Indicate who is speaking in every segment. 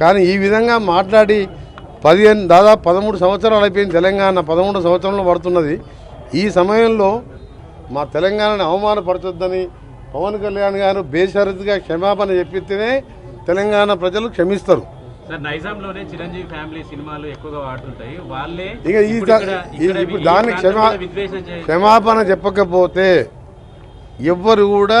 Speaker 1: కానీ ఈ విధంగా మాట్లాడి పదిహేను దాదాపు పదమూడు సంవత్సరాలు అయిపోయింది తెలంగాణ పదమూడు సంవత్సరంలో పడుతున్నది. ఈ సమయంలో మా తెలంగాణని అవమానపరచొద్దని పవన్ కళ్యాణ్ గారు బేషరతుగా క్షమాపణ చెప్పితేనే తెలంగాణ ప్రజలు క్షమిస్తారు.
Speaker 2: నైజాంలోనే చిరంజీవి ఫ్యామిలీ సినిమాలు ఎక్కువగా వాడుతుంటాయి. వాళ్ళే
Speaker 1: ఇక ఈ
Speaker 2: ఇప్పుడు
Speaker 1: దా-
Speaker 2: ఇక్కడ-
Speaker 1: ఈ-
Speaker 2: ఇక్కడ
Speaker 1: ఇప్పుడు
Speaker 2: ఈ
Speaker 1: దానికి
Speaker 2: ప్రాంతం
Speaker 1: క్షమా క్షమాపణ చెప్పకపోతే ఎవ్వరు కూడా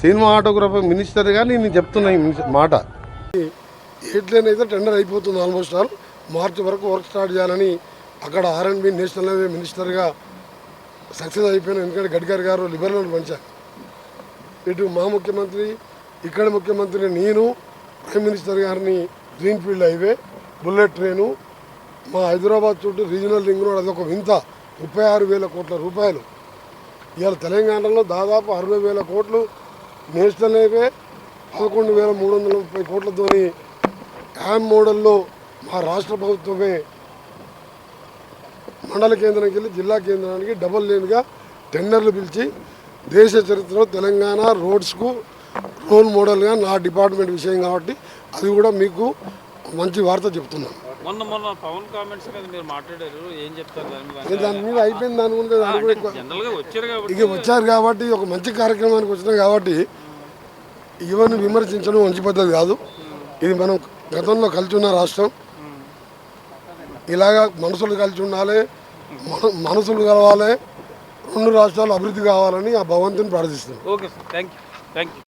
Speaker 1: సినిమా ఆటోగ్రాఫర్ మినిస్టర్గా నేను చెప్తున్నా ఈ మాట. ఎయిట్లైన్ అయితే టెండర్ అయిపోతుంది ఆల్మోస్ట్ ఆల్. మార్చి వరకు వర్క్ స్టార్ట్ చేయాలని అక్కడ ఆర్ఎండ్బి నేషనల్ హైవే మినిస్టర్గా సక్సెస్ అయిపోయిన ఎందుకంటే గడ్కరీ గారు లిబరల్ పంచారు ఇటు మా ముఖ్యమంత్రి ఇక్కడ ముఖ్యమంత్రి నేను ప్రైమ్ మినిస్టర్ గారిని green field highway bullet train మా హైదరాబాద్ చుట్టూ రీజనల్ రింగ్ రోడ్ అదొక వింత. ముప్పై ఆరు వేల కోట్ల రూపాయలు. ఇవాళ తెలంగాణలో దాదాపు అరవై వేల కోట్లు నేషనల్ హైవే పదకొండు వేల మూడు వందల ముప్పై కోట్లతోని యామ్ మోడల్లో మా రాష్ట్ర ప్రభుత్వమే మండల కేంద్రానికి వెళ్ళి జిల్లా కేంద్రానికి డబల్ లేన్గా టెండర్లు పిలిచి దేశ చరిత్రలో తెలంగాణ రోడ్స్కు రోల్ మోడల్గా నా డిపార్ట్మెంట్ విషయం కాబట్టి అది కూడా మీకు మంచి వార్త చెప్తున్నాను.
Speaker 3: మొన్న మొన్న పవన్ కామెంట్స్ మీద మీరు మాట్లాడారు ఏం చెప్తారు దాని మీద?
Speaker 1: అయిపోయింది గురించి దాని కూడా ఎక్కువ-
Speaker 3: జనరల్గా వచ్చారు కాబట్టి
Speaker 1: ఇక వచ్చారు కాబట్టి ఒక మంచి కార్యక్రమానికి వచ్చినాం కాబట్టి ఇవన్నీ విమర్శించడం మంచి పద్ధతి కాదు. ఇది మనం గతంలో కలిసి ఉన్న రాష్ట్రం. ఇలాగా మనసులు కలిసి ఉండాలి మన- మనసులు కలవాలి రెండు రాష్ట్రాలు అభివృద్ధి కావాలని ఆ భగవంతుని ప్రార్థిస్తున్నాం.
Speaker 3: Okay sir. Thank you thank you